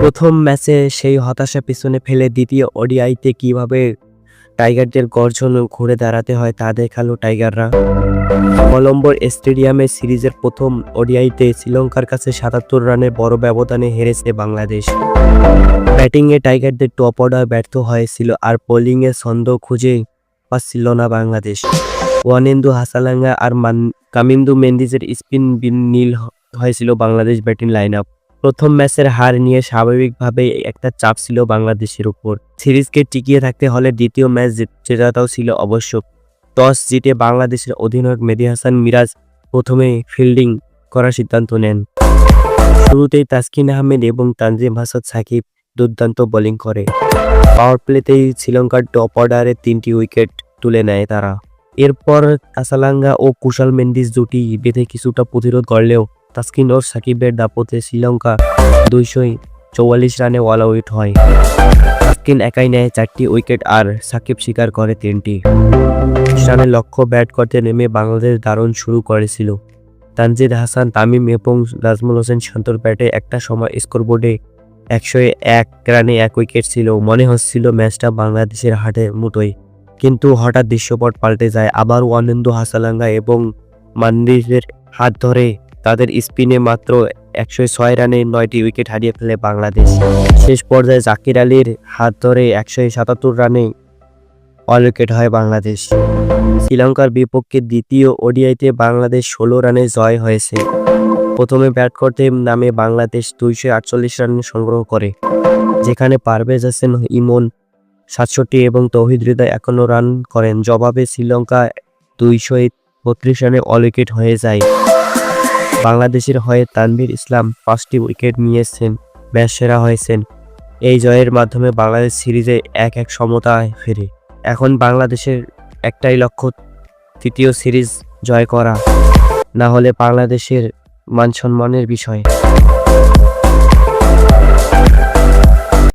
প্রথম ম্যাচে সেই হতাশা পিছনে ফেলে দ্বিতীয় ওডিআইতে কীভাবে টাইগারদের গর্জন ঘুরে দাঁড়াতে হয় তা দেখাল টাইগাররা। কলম্বোর স্টেডিয়ামে সিরিজের প্রথম ওডিআইতে শ্রীলঙ্কার কাছে সাতাত্তর রানের বড় ব্যবধানে হেরেছে বাংলাদেশ। ব্যাটিংয়ে টাইগারদের টপ অর্ডার ব্যর্থ হয়েছিল আর বোলিংয়ে ছন্দ খুঁজে পাচ্ছিল না বাংলাদেশ। ওয়ানেন্দু হাসালাঙ্গা আর মান কামিন্দু মেন্দিজের স্পিন বিন নীল হয়েছিল বাংলাদেশ ব্যাটিং লাইন আপ। প্রথম ম্যাচের হার নিয়ে স্বাভাবিকভাবে একটা চাপ ছিল বাংলাদেশের উপর। সিরিজকে টিকিয়ে থাকতে হলে দ্বিতীয় ম্যাচ জিত- জেতাটাও ছিল আবশ্যক। টস জিতে বাংলাদেশের অধিনায়ক মেদি হাসান মিরাজ প্রথমে ফিল্ডিং করার সিদ্ধান্ত নেন। শুরুতেই তাসকিন আহমেদ এবং তানজিম হাসান সাকিব দুর্দান্ত বোলিং করে। পাওয়ার প্লেতেই শ্রীলঙ্কার টপ অর্ডারে তিনটি উইকেট তুলে নেয় তারা। এরপর আসালাঙ্গা ও কুশাল মেন্ডিস জুটি বেঁধে কিছুটা প্রতিরোধ করলেও তাসকিন ও সাকিবের দাপতে শ্রীলঙ্কা দুইশো চৌয়াল্লিশ রানে অল আউট হয়। তাসকিন একাই নেয় চারটি উইকেট আর সাকিব শিকার করে তিনটি। রানের লক্ষ্য ব্যাট করতে নেমে বাংলাদেশ দারুণ শুরু করেছিল। তানজিদ হাসান, তামিম এবং নাজমুল হোসেন শান্তর ব্যাটে একটা সময় স্কোরবোর্ডে একশো এক রানে এক উইকেট ছিল। মনে হচ্ছিল ম্যাচটা বাংলাদেশের হাতে মতোই। কিন্তু হঠাৎ দৃশ্যপট পাল্টে যায়। আবার ওয়ানেন্দু হাসালাঙ্গা এবং মান্ডিসের হাত ধরে তাদের স্পিনে মাত্র একশো ছয় রানে নয়টি উইকেট হারিয়ে ফেলে বাংলাদেশ। শেষ পর্যায়ে জাকির আলীর হাত ধরে একশো সাতাত্তর রানে অল উইকেট হয় বাংলাদেশ। শ্রীলঙ্কার বিপক্ষে দ্বিতীয় ওডিআইতে বাংলাদেশ ষোলো রানে জয় হয়েছে। প্রথমে ব্যাট করতে নামে বাংলাদেশ দুইশো আটচল্লিশ রান সংগ্রহ করে, যেখানে পারভেজ হাসান, ইমন সাতষট্টি এবং তৌহিদ হৃদয় একান্ন রান করেন। জবাবে শ্রীলঙ্কা দুইশো বত্রিশ রানে অল উইকেট হয়ে যায়। বাংলাদেশের হয়ে তানভীর ইসলাম পাঁচটি উইকেট নিয়েছেন, ম্যাচ সেরা হয়েছেন। এই জয়ের মাধ্যমে বাংলাদেশ সিরিজে এক এক সমতায় ফেরে। এখন বাংলাদেশের একটাই লক্ষ্য, তৃতীয় সিরিজ জয় করা। না হলে বাংলাদেশের মান সম্মানের বিষয়।